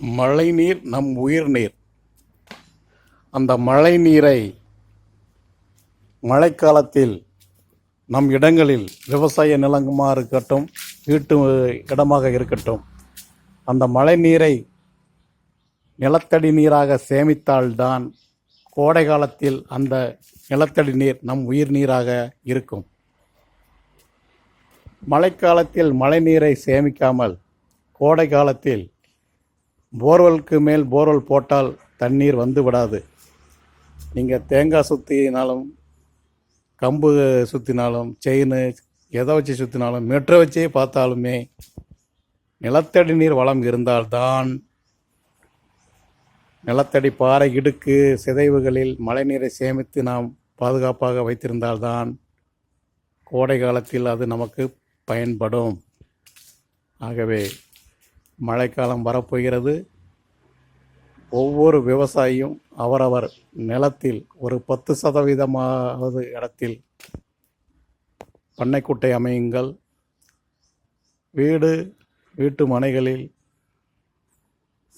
மழைநீர் நம் உயிர் நீர் அந்த மழை நீரை மழைக்காலத்தில் நம் இடங்களில் விவசாய நிலங்கமாக இருக்கட்டும் வீட்டு இடமாக இருக்கட்டும் அந்த மழை நீரை நிலத்தடி நீராக சேமித்தால்தான் கோடை காலத்தில் அந்த நிலத்தடி நீர் நம் உயிர் நீராக இருக்கும். மழைக்காலத்தில் மழை நீரை சேமிக்காமல் கோடை காலத்தில் போர்வெலுக்கு மேல் போர்வெல் போட்டால் தண்ணீர் வந்து விடாது. நீங்கள் தேங்காய் சுற்றினாலும் கம்பு சுற்றினாலும் செயின் எதை வச்சு சுற்றினாலும் மீட்டரை வச்சே பார்த்தாலுமே நிலத்தடி நீர் வளம் இருந்தால்தான் நிலத்தடி பாறை இடுக்கு சிதைவுகளில் மழைநீரை சேமித்து நாம் பாதுகாப்பாக வைத்திருந்தால்தான் கோடை காலத்தில் அது நமக்கு பயன்படும். ஆகவே மழைக்காலம் வரப்போகிறது. ஒவ்வொரு விவசாயியும் அவரவர் நிலத்தில் ஒரு பத்து சதவீதமாவது இடத்தில் பண்ணைக்குட்டை அமையுங்கள். வீடு வீட்டு மனைகளில்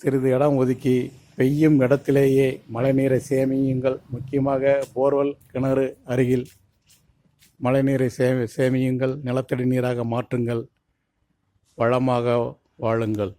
சிறிது இடம் ஒதுக்கி பெய்யும் இடத்திலேயே மழைநீரை சேமியுங்கள். முக்கியமாக போர்வெல் கிணறு அருகில் மழைநீரை சே சேமியுங்கள். நிலத்தடி நீராக மாற்றுங்கள். வளமாக வாழுங்கள்.